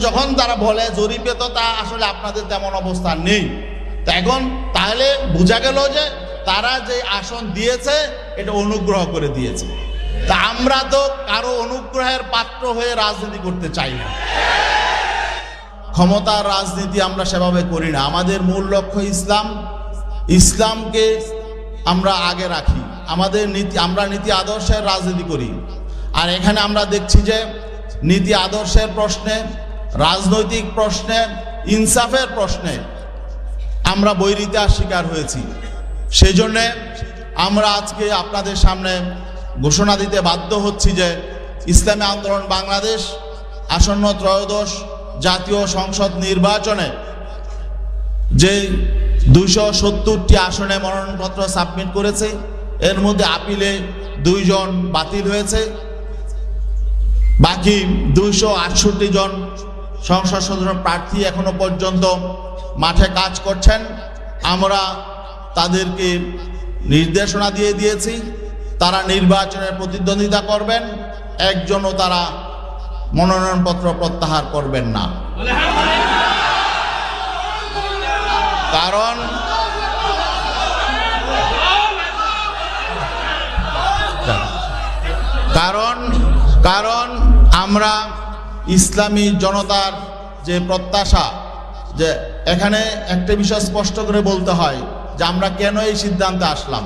যখন তারা বলে জরিপে তো তা আসলে আপনাদের তেমন অবস্থা নেই। এখন তাহলে বোঝা গেল যে তারা যে আসন দিয়েছে, এটা অনুগ্রহ করে দিয়েছে। তা আমরা তো কারও অনুগ্রহের পাত্র হয়ে রাজনীতি করতে চাই না। ক্ষমতার রাজনীতি আমরা সেভাবে করি না। আমাদের মূল লক্ষ্য ইসলাম। ইসলামকে আমরা আগে রাখি। আমাদের নীতি, আমরা নীতি আদর্শের রাজনীতি করি। আর এখানে আমরা দেখছি যে নীতি আদর্শের প্রশ্নে রাজনৈতিক প্রশ্নে, ইনসাফের প্রশ্নে আমরা বৈরিতার শিকার হয়েছি। সেই জন্যে আমরা আজকে আপনাদের সামনে ঘোষণা দিতে বাধ্য হচ্ছি যে ইসলামী আন্দোলন বাংলাদেশ, আসন্ন ত্রয়োদশ জাতীয় সংসদ নির্বাচনে যে দুইশো সত্তরটি আসনে মনোনয়নপত্র সাবমিট করেছে, এর মধ্যে আপিলে দুইজন বাতিল হয়েছে। বাকি দুইশো আটষট্টি জন সংসদ সদস্য প্রার্থী এখনও পর্যন্ত মাঠে কাজ করছেন। আমরা তাদেরকে নির্দেশনা দিয়ে দিয়েছি, তারা নির্বাচনের প্রতিদ্বন্দ্বিতা করবেন, একজনও তারা মনোনয়নপত্র প্রত্যাহার করবেন না। কারণ কারণ কারণ আমরা ইসলামী জনতার যে প্রত্যাশা, যে এখানে একটা বিষয় স্পষ্ট করে বলতে হয় যে আমরা কেন এই সিদ্ধান্তে আসলাম।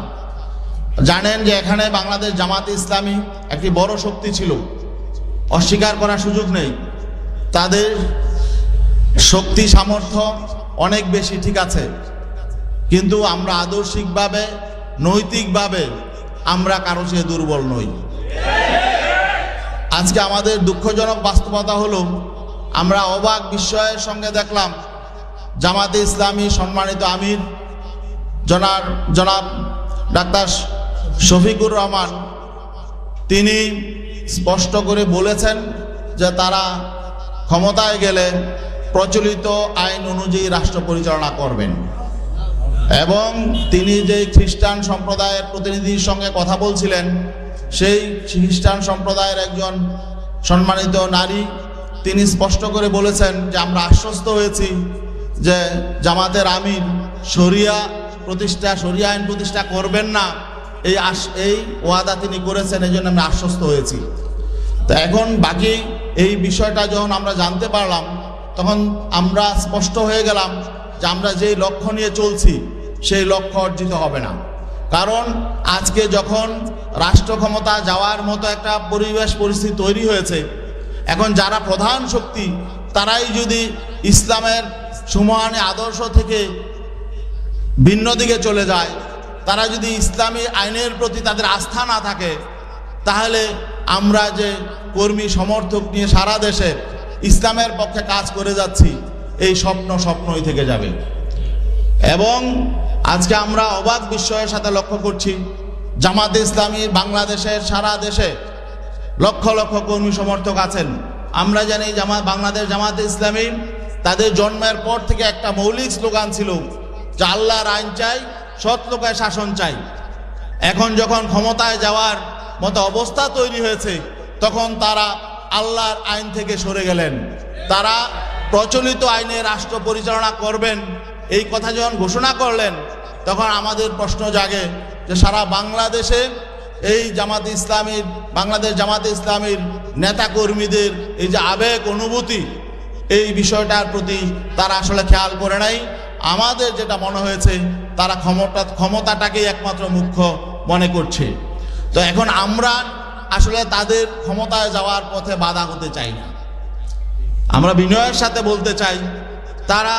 জানেন যে এখানে বাংলাদেশ জামাতে ইসলামী একটি বড় শক্তি ছিল। অস্বীকার করার সুযোগ নেই। তাদের শক্তি সামর্থ্য অনেক বেশি, ঠিক আছে। কিন্তু আমরা আদর্শিকভাবে, নৈতিকভাবে আমরা কারও চেয়ে দুর্বল নই। আজকে আমাদের দুঃখজনক বাস্তবতা হলো, আমরা অবাক বিস্ময়ের সঙ্গে দেখলাম, জামাতে ইসলামী সম্মানিত আমির, জনাব জনাব ডাক্তার শফিকুর রহমান, তিনি স্পষ্ট করে বলেছেন যে তারা ক্ষমতায় গেলে প্রচলিত আইন অনুযায়ী রাষ্ট্র পরিচালনা করবেন। এবং তিনি যে খ্রিস্টান সম্প্রদায়ের প্রতিনিধির সঙ্গে কথা বলছিলেন সেই খ্রিস্টান সম্প্রদায়ের একজন সম্মানিত নারী, তিনি স্পষ্ট করে বলেছেন যে আমরা আশ্বস্ত হয়েছি যে জামাতের আমির শরিয়া প্রতিষ্ঠা, শরিয়া আইন প্রতিষ্ঠা করবেন না। এই এই ওয়াদা তিনি করেছেন এই জন্য আমরা আশ্বস্ত হয়েছি। তো এখন বাকি এই বিষয়টা যখন আমরা জানতে পারলাম, তখন আমরা স্পষ্ট হয়ে গেলাম যে আমরা যেই লক্ষ্য নিয়ে চলছি, সেই লক্ষ্য অর্জিত হবে না। কারণ আজকে যখন রাষ্ট্র ক্ষমতা যাওয়ার মতো একটা পরিবেশ, পরিস্থিতি তৈরি হয়েছে, এখন যারা প্রধান শক্তি, তারাই যদি ইসলামের সুমহানে আদর্শ থেকে ভিন্ন দিকে চলে যায়, তারা যদি ইসলামী আইনের প্রতি তাদের আস্থা না থাকে, তাহলে আমরা যে কর্মী সমর্থক নিয়ে সারা দেশে ইসলামের পক্ষে কাজ করে যাচ্ছি, এই স্বপ্ন স্বপ্নই থেকে যাবে। এবং আজকে আমরা অবাক বিস্ময়ের সাথে লক্ষ্য করছি, জামাতে ইসলামী বাংলাদেশের সারা দেশে লক্ষ লক্ষ কর্মী সমর্থক আছেন। আমরা জানি জামা বাংলাদেশ জামাতে ইসলামী তাদের জন্মের পর থেকে একটা মৌলিক স্লোগান ছিল যে আল্লাহর আইন চাই, সৎ লোকের শাসন চাই। এখন যখন ক্ষমতায় যাওয়ার মতো অবস্থা তৈরি হয়েছে, তখন তারা আল্লাহর আইন থেকে সরে গেলেন। তারা প্রচলিত আইনে রাষ্ট্র পরিচালনা করবেন এই কথা যখন ঘোষণা করলেন, তখন আমাদের প্রশ্ন জাগে যে সারা বাংলাদেশে এই জামাত ইসলামীর, বাংলাদেশ জামাতে ইসলামীর নেতাকর্মীদের এই যে আবেগ, অনুভূতি, এই বিষয়টার প্রতি তারা আসলে খেয়াল করে নাই। আমাদের যেটা মনে হয়েছে, তারা ক্ষমতা ক্ষমতাটাকেই একমাত্র মুখ্য মনে করছে। তো এখন আমরা আসলে তাদের ক্ষমতায় যাওয়ার পথে বাধা হতে চাই না। আমরা বিনয়ের সাথে বলতে চাই, তারা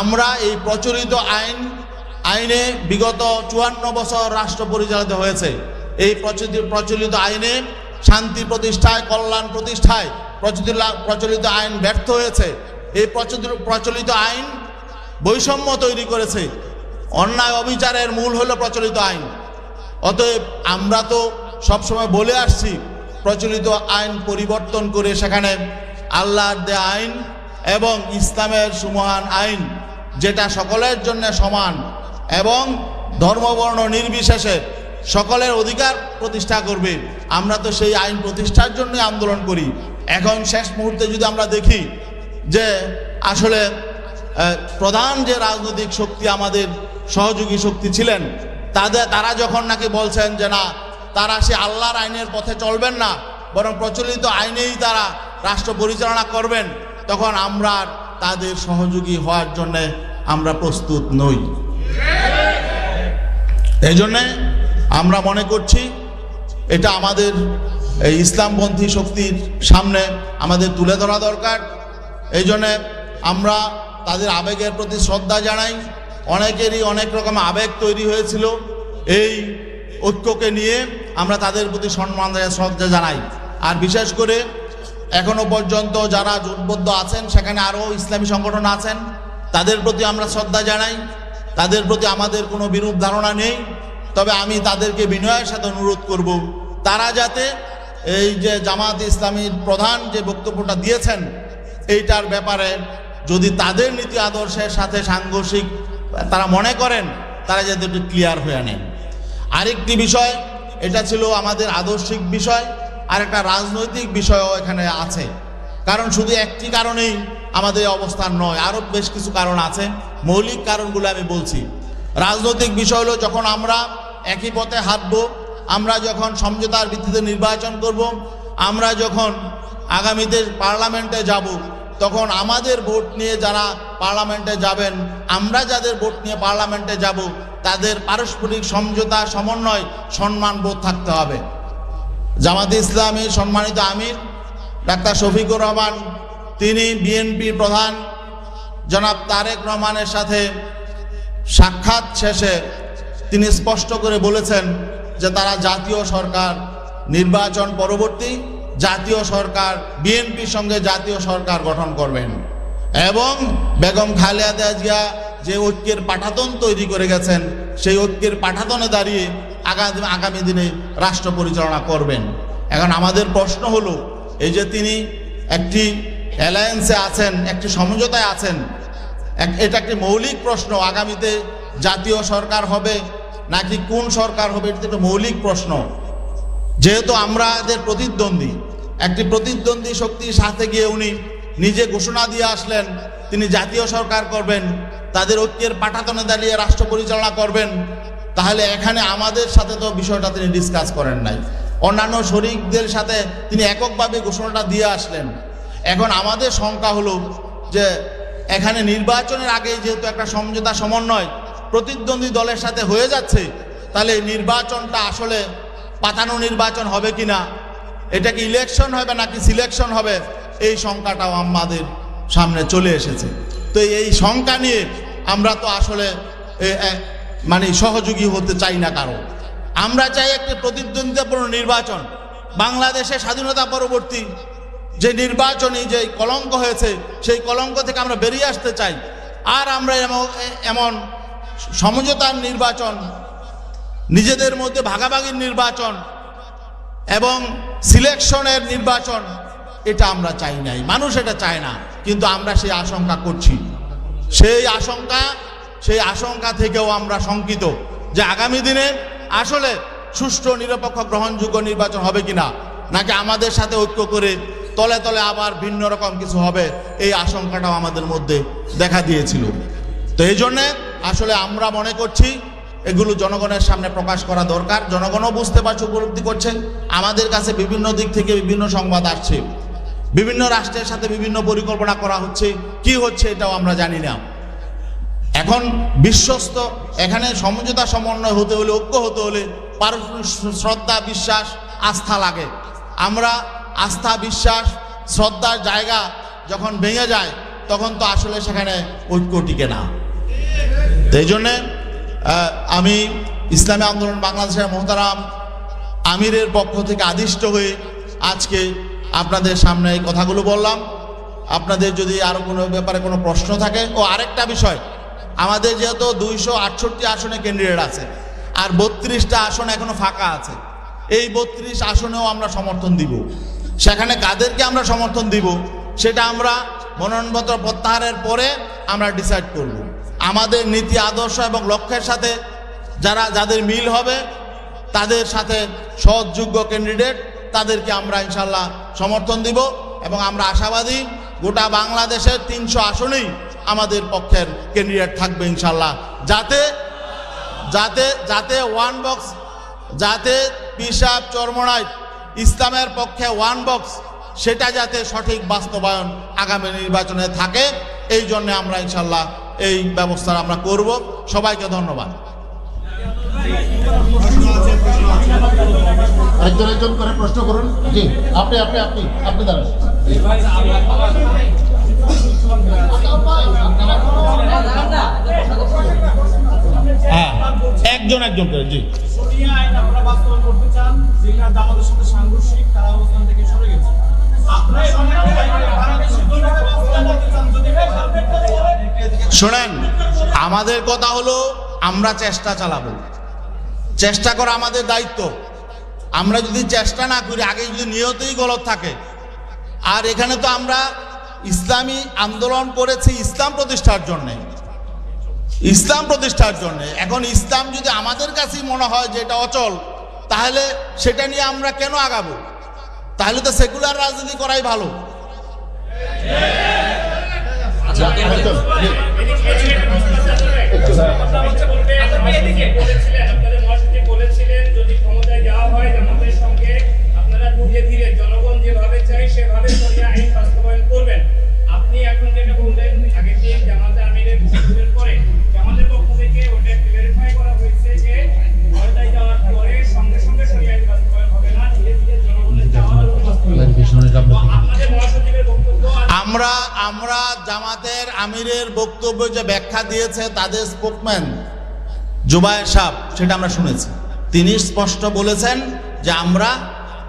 আমরা এই প্রচলিত আইন, আইনে বিগত চুয়ান্ন বছর রাষ্ট্র পরিচালিত হয়েছে। এই প্রচলিত প্রচলিত আইনে শান্তি প্রতিষ্ঠায়, কল্যাণ প্রতিষ্ঠায় প্রচলিত প্রচলিত আইন ব্যর্থ হয়েছে। এই প্রচলিত প্রচলিত আইন বৈষম্য তৈরি করেছে। অন্যায় অবিচারের মূল হলো প্রচলিত আইন। অতএব আমরা তো সবসময় বলে আসছি, প্রচলিত আইন পরিবর্তন করে সেখানে আল্লাহর দে আইন এবং ইসলামের সুমহান আইন, যেটা সকলের জন্য সমান এবং ধর্মবর্ণ নির্বিশেষে সকলের অধিকার প্রতিষ্ঠা করবে। আমরা তো সেই আইন প্রতিষ্ঠার জন্য আন্দোলন করি। এখন শেষ মুহূর্তে যদি আমরা দেখি যে আসলে প্রধান যে রাজনৈতিক শক্তি আমাদের সহযোগী শক্তি ছিলেন তাদের তারা যখন নাকি বলছেন যে না, তারা সে আল্লাহর আইনের পথে চলবেন না, বরং প্রচলিত আইনেই তারা রাষ্ট্র পরিচালনা করবেন তখন আমরা তাদের সহযোগী হওয়ার জন্য আমরা প্রস্তুত নই। এই জন্যে আমরা মনে করছি এটা আমাদের এই ইসলামপন্থী শক্তির সামনে আমাদের তুলে ধরা দরকার। এই জন্যে আমরা তাদের আবেগের প্রতি শ্রদ্ধা জানাই। অনেকেরই অনেক রকম আবেগ তৈরি হয়েছিল। এই ঐক্যকে নিয়ে আমরা তাদের প্রতি সম্মান শ্রদ্ধা জানাই। আর বিশেষ করে এখনও পর্যন্ত যারা জোটবদ্ধ আছেন, সেখানে আরও ইসলামী সংগঠন আছেন, তাদের প্রতি আমরা শ্রদ্ধা জানাই, তাদের প্রতি আমাদের কোনো বিরূপ ধারণা নেই, তবে আমি তাদেরকে বিনয়ের সাথে অনুরোধ করব। তারা যাতে এই যে জামাত ইসলামীর প্রধান যে বক্তব্যটা দিয়েছেন, এইটার ব্যাপারে যদি তাদের নীতি আদর্শের সাথে সাংঘর্ষিক তারা মনে করেন, তারা যাতে একটু ক্লিয়ার হয়ে নেন আরেকটি বিষয়, এটা ছিল আমাদের আদর্শিক বিষয় আর একটা রাজনৈতিক বিষয়ও এখানে আছে। কারণ শুধু একটি কারণেই আমাদের অবস্থান নয়, আরও বেশ কিছু কারণ আছে। মৌলিক কারণগুলো আমি বলছি। রাজনৈতিক বিষয় হলো, যখন আমরা একই পথে হাঁটবো, আমরা যখন সমঝোতার ভিত্তিতে নির্বাচন করব, আমরা যখন আগামীতে পার্লামেন্টে যাব, তখন আমাদের ভোট নিয়ে যারা পার্লামেন্টে যাবেন, আমরা যাদের ভোট নিয়ে পার্লামেন্টে যাব, তাদের পারস্পরিক সমঝোতা, সমন্বয়, সম্মান বোধ থাকতে হবে। জামাতে ইসলামী সম্মানিত আমির ডাক্তার শফিকুর রহমান, তিনি বিএনপি প্রধান। জনাব তারেক রহমানের সাথে সাক্ষাৎ শেষে তিনি স্পষ্ট করে বলেছেন যে তারা জাতীয় সরকার, নির্বাচন পরবর্তী জাতীয় সরকার, বিএনপির সঙ্গে জাতীয় সরকার গঠন করবেন। এবং বেগম খালেদা জিয়া যে ঐক্যের পাঠাতন তৈরি করে গেছেন, সেই ঐক্যের পাঠাতনে দাঁড়িয়ে আগামী আগামী দিনে রাষ্ট্র পরিচালনা করবেন। এখন আমাদের প্রশ্ন হলো, এই যে তিনি একটি অ্যালায়েন্সে আছেন, একটি সমঝোতায় আছেন এটা একটি মৌলিক প্রশ্ন, আগামীতে জাতীয় সরকার হবে নাকি কোন সরকার হবে, এটা একটা মৌলিক প্রশ্ন। যেহেতু আমরা এদের প্রতিদ্বন্দ্বী, একটি প্রতিদ্বন্দ্বী শক্তির সাথে গিয়ে উনি নিজে ঘোষণা দিয়ে আসলেন, তিনি জাতীয় সরকার করবেন তাদের ঐক্যের পাঠাতনে দাঁড়িয়ে রাষ্ট্র পরিচালনা করবেন, তাহলে এখানে আমাদের সাথে তো বিষয়টা তিনি ডিসকাস করেন নাই। অন্যান্য শরিকদের সাথে তিনি এককভাবে ঘোষণাটা দিয়ে আসলেন। এখন আমাদের শঙ্কা হলো যে এখানে নির্বাচনের আগে যেহেতু একটা সমঝোতা সমন্বয় প্রতিদ্বন্দ্বী দলের সাথে হয়ে যাচ্ছে, তাহলে নির্বাচনটা আসলে পাতানো নির্বাচন হবে কিনা, এটা কি ইলেকশন হবে নাকি সিলেকশন হবে, এই শঙ্কাটাও আমাদের সামনে চলে এসেছে। তো এই শঙ্কা নিয়ে আমরা তো আসলে মানে সহযোগী হতে চাই না কারও। আমরা চাই একটি প্রতিদ্বন্দ্বিতাপূর্ণ নির্বাচন। বাংলাদেশে স্বাধীনতা পরবর্তী যে নির্বাচনী যে কলঙ্ক হয়েছে, সেই কলঙ্ক থেকে আমরা বেরিয়ে আসতে চাই। আর আমরা এমন সমঝোতার নির্বাচন, নিজেদের মধ্যে ভাগাভাগির নির্বাচন এবং সিলেকশনের নির্বাচন, এটা আমরা চাই নাই। মানুষ এটা চায় না, কিন্তু আমরা সেই আশঙ্কা করছি। সেই আশঙ্কা সেই আশঙ্কা থেকেও আমরা শঙ্কিত যে আগামী দিনে আসলে সুষ্ঠু নিরপেক্ষ গ্রহণযোগ্য নির্বাচন হবে কিনা, নাকি আমাদের সাথে ঐক্য করে তলে তলে আবার ভিন্ন রকম কিছু হবে, এই আশঙ্কাটাও আমাদের মধ্যে দেখা দিয়েছিল। তো এই জন্যে আসলে আমরা মনে করছি এগুলো জনগণের সামনে প্রকাশ করা দরকার। জনগণও বুঝতে পারছে উপলব্ধি করছে আমাদের কাছে বিভিন্ন দিক থেকে বিভিন্ন সংবাদ আসছে। বিভিন্ন রাষ্ট্রের সাথে বিভিন্ন পরিকল্পনা করা হচ্ছে। কি হচ্ছে এটাও আমরা জানি না। এখন বিশ্বস্ত, এখানে সমঝোতা সমন্বয় হতে হলে, ঐক্য হতে হলে পারস্পরিক শ্রদ্ধা, বিশ্বাস, আস্থা লাগে। আমরা আস্থা, বিশ্বাস, শ্রদ্ধার জায়গা যখন ভেঙে যায়, তখন তো আসলে সেখানে ঐক্য টিকে না। এই জন্যে আমি ইসলামী আন্দোলন বাংলাদেশের মোহতারাম আমিরের পক্ষ থেকে আদিষ্ট হয়ে আজকে আপনাদের সামনে এই কথাগুলো বললাম। আপনাদের যদি আরও কোনো ব্যাপারে কোনো প্রশ্ন থাকে, ও আরেকটা বিষয়, আমাদের যেহেতু দুইশো আটষট্টি আসনে ক্যান্ডিডেট আছে, আর বত্রিশটা আসন এখনও ফাঁকা আছে, এই বত্রিশ আসনেও আমরা সমর্থন দিব। সেখানে কাদেরকে আমরা সমর্থন দিব, সেটা আমরা মনোনয়নপত্র প্রত্যাহারের পরে আমরা ডিসাইড করব। আমাদের নীতি, আদর্শ এবং লক্ষ্যের সাথে যারা, যাদের মিল হবে, তাদের সাথে সৎযোগ্য ক্যান্ডিডেট তাদেরকে আমরা ইনশাল্লাহ সমর্থন দিব এবং আমরা আশাবাদী গোটা বাংলাদেশের তিনশো আসনেই আমাদের পক্ষের ক্যান্ডিডেট থাকবে ইনশাল্লাহ যাতে যাতে যাতে ওয়ান বক্স, যাতে পিসাব চরমনায় ইসলামের পক্ষে ওয়ান বক্স, সেটা যাতে সঠিক বাস্তবায়ন আগামী নির্বাচনে থাকে, এই জন্য আমরা ইনশাল্লাহ এই ব্যবস্থা আমরা করব। সবাইকে ধন্যবাদ। একজন একজন করে প্রশ্ন করুন। জি, আপনি আপনি আপনি আপনি দাঁড়ান। হ্যাঁ একজন একজন করে, জি। শোনেন, আমাদের কথা হলো, আমরা চেষ্টা চালাবো। চেষ্টা করা আমাদের দায়িত্ব। আমরা যদি চেষ্টা না করি আগে যদি নিয়তই গলত থাকে। আর এখানে তো আমরা ইসলামী আন্দোলন করেছি ইসলাম প্রতিষ্ঠার জন্যে। ইসলাম প্রতিষ্ঠার জন্য। এখন ইসলাম যদি আমাদের কাছেই মনে হয় যে এটা অচল তাহলে সেটা নিয়ে আমরা কেন আগাবো? তাহলে তো সেকুলার রাজনীতি করাই ভালো। আচ্ছা। একটু বক্তব্য যে ব্যাখ্যা দিয়েছে তাদের স্পোকম্যান জুবায়ের সাহ সেটা আমরা শুনেছি। তিনি স্পষ্ট বলেছেন যে আমরা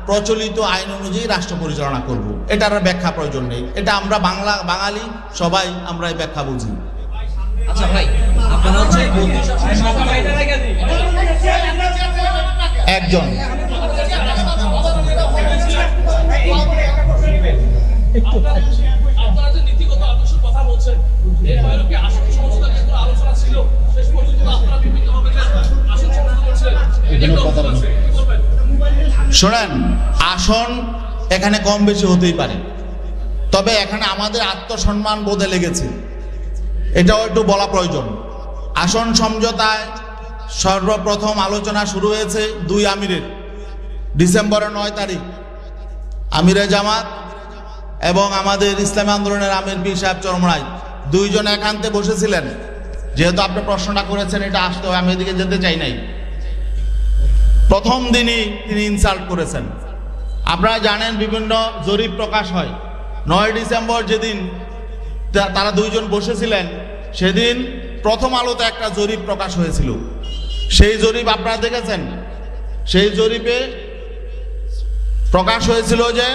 প্রচলিত আইন অনুযায়ী রাষ্ট্র পরিচালনা করব। এটার ব্যাখ্যা প্রয়োজন নেই। এটা আমরা বাংলা বাঙালি সবাই আমরা এই ব্যাখ্যা বুঝি। আচ্ছা ভাই আপনারা হচ্ছে একজন। আপনারা শোনেন, আসন এখানে কম বেশি হতেই পারে। তবে এখানে আমাদের আত্মসম্মান বোধে লেগেছে। এটাও একটু বলা প্রয়োজন। আসন সমঝোতায় সর্বপ্রথম আলোচনা শুরু হয়েছে দুই আমিরের, ডিসেম্বরের নয় তারিখ। আমিরে জামাত এবং আমাদের ইসলামী আন্দোলনের আমির পীর সাহেব চরমরাই দুইজন একান্তে বসেছিলেন। যেহেতু আপনি প্রশ্নটা করেছেন, এটা আসতে হবে আমি এদিকে যেতে চাই নাই। প্রথম দিনই তিনি ইনসাল্ট করেছেন। আপনারা জানেন, বিভিন্ন জরিপ প্রকাশ হয়। নয় ডিসেম্বর যেদিন তারা দুইজন বসেছিলেন, সেদিন প্রথম আলোতে একটা জরিপ প্রকাশ হয়েছিল। সেই জরিপ আপনারা দেখেছেন? সেই জরিপে প্রকাশ হয়েছিল যে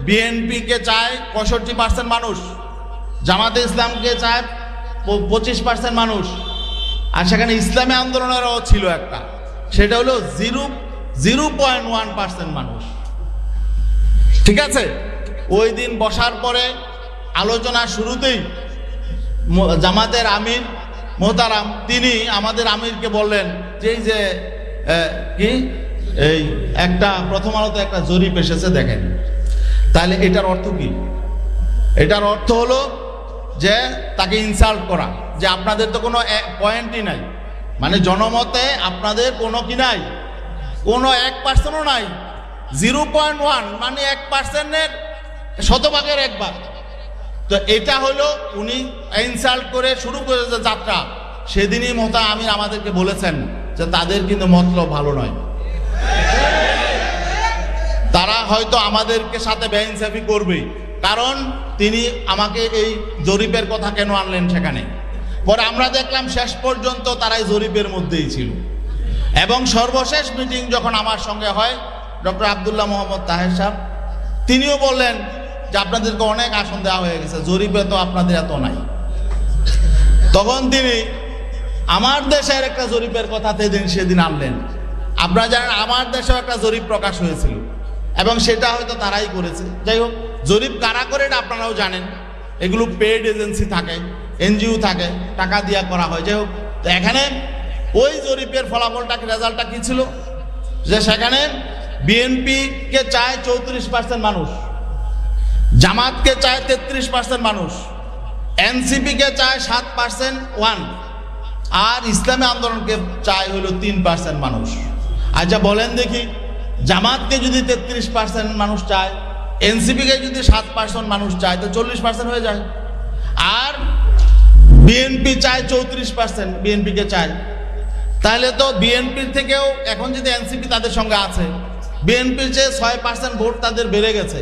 বিএনপিকে চায় পঁয়ষট্টি পার্সেন্ট মানুষ। জামাতে ইসলামকে চায় পঁচিশ পার্সেন্ট মানুষ। আর সেখানে ইসলামী আন্দোলনেরও ছিল একটা। সেটা হলো zero zero point one percent মানুষ। ঠিক আছে? ওই দিন বসার পরে আলোচনা শুরুতেই জামাতের আমির মোহতারাম, তিনি আমাদের আমিরকে বললেন যে, এই যে কি? এই একটা প্রথম আলোতে একটা জরিপ এসেছে, দেখেন। তাহলে এটার অর্থ কি? এটার অর্থ হলো যে তাকে ইনসাল্ট করা, যে আপনাদের তো কোনো পয়েন্টই নাই। মানে জনমতে আপনাদের কোনো কি নাই? কোনো এক পার্সেন্টও নাই। জিরো পয়েন্ট ওয়ান মানে এক পার্সেন্টের শতভাগের এক ভাগ। তো এটা হলো উনি ইনসাল্ট করে শুরু করেছে যাত্রা। সেদিনই মতো আমির আমাদেরকে বলেছেন যে তাদের কিন্তু মতলব ভালো নয়। তারা হয়তো আমাদেরকে সাথে বেইনসাফি করবে কারণ তিনি আমাকে এই জরিপের কথা কেন আনলেন সেখানে? পরে আমরা দেখলাম শেষ পর্যন্ত তারাই জরিপের মধ্যেই ছিল। এবং সর্বশেষ মিটিং যখন আমার সঙ্গে হয়, ডক্টর আবদুল্লাহ মোহাম্মদ তাহের সাহেব, তিনিও বললেন যে আপনাদেরকে অনেক আসন দেওয়া হয়ে গেছে, জরিপে তো আপনাদের এত নাই। তখন তিনি, আমার দেশের একটা জরিপের কথা সেদিন সেদিন আনলেন। আপনারা জানেন, আমার দেশেও একটা জরিপ প্রকাশ হয়েছিল। এবং সেটা হয়তো তারাই করেছে। যাই হোক জরিপ কারা করে এটা আপনারাও জানেন। এগুলো পেড এজেন্সি থাকে, এনজিও থাকে, টাকা দিয়া করা হয়। যাই হোক, তো এখানে ওই জরিপের ফলাফলটা রেজাল্টটা কি ছিল? যে সেখানে বিএনপিকে চায় চৌত্রিশ পার্সেন্ট মানুষ, জামাতকে চায় তেত্রিশ পার্সেন্ট মানুষ, এনসিপিকে চায় সাত পার্সেন্ট ওয়ান আর ইসলামী আন্দোলনকে চায় হলো তিন পার্সেন্ট মানুষ। আচ্ছা বলেন দেখি, জামাতকে যদি তেত্রিশ পার্সেন্ট মানুষ চায় এনসিপিকে যদি সাত পার্সেন্ট মানুষ চায়, তো চল্লিশ পার্সেন্ট হয়ে যায়। আর বিএনপি চায় চৌত্রিশ পার্সেন্ট বিএনপিকে চায়। তাহলে তো বিএনপির থেকেও এখন যদি এনসিপি তাদের সঙ্গে আছে বিএনপির চেয়ে ছয় পার্সেন্ট ভোট তাদের বেড়ে গেছে।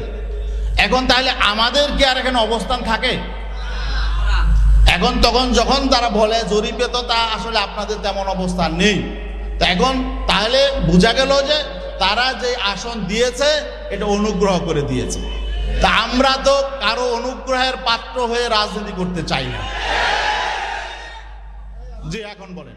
এখন তাহলে আমাদের কি আর এখানে অবস্থান থাকে? এখন তখন যখন তারা বলে, জরিপে তো তা আসলে আপনাদের তেমন অবস্থান নেই। তো এখন তাহলে বোঝা গেল যে তারা যে আসন দিয়েছে, এটা অনুগ্রহ করে দিয়েছে। তা আমরা তো কারও অনুগ্রহের পাত্র হয়ে রাজনীতি করতে চাই না। জি, এখন বলেন।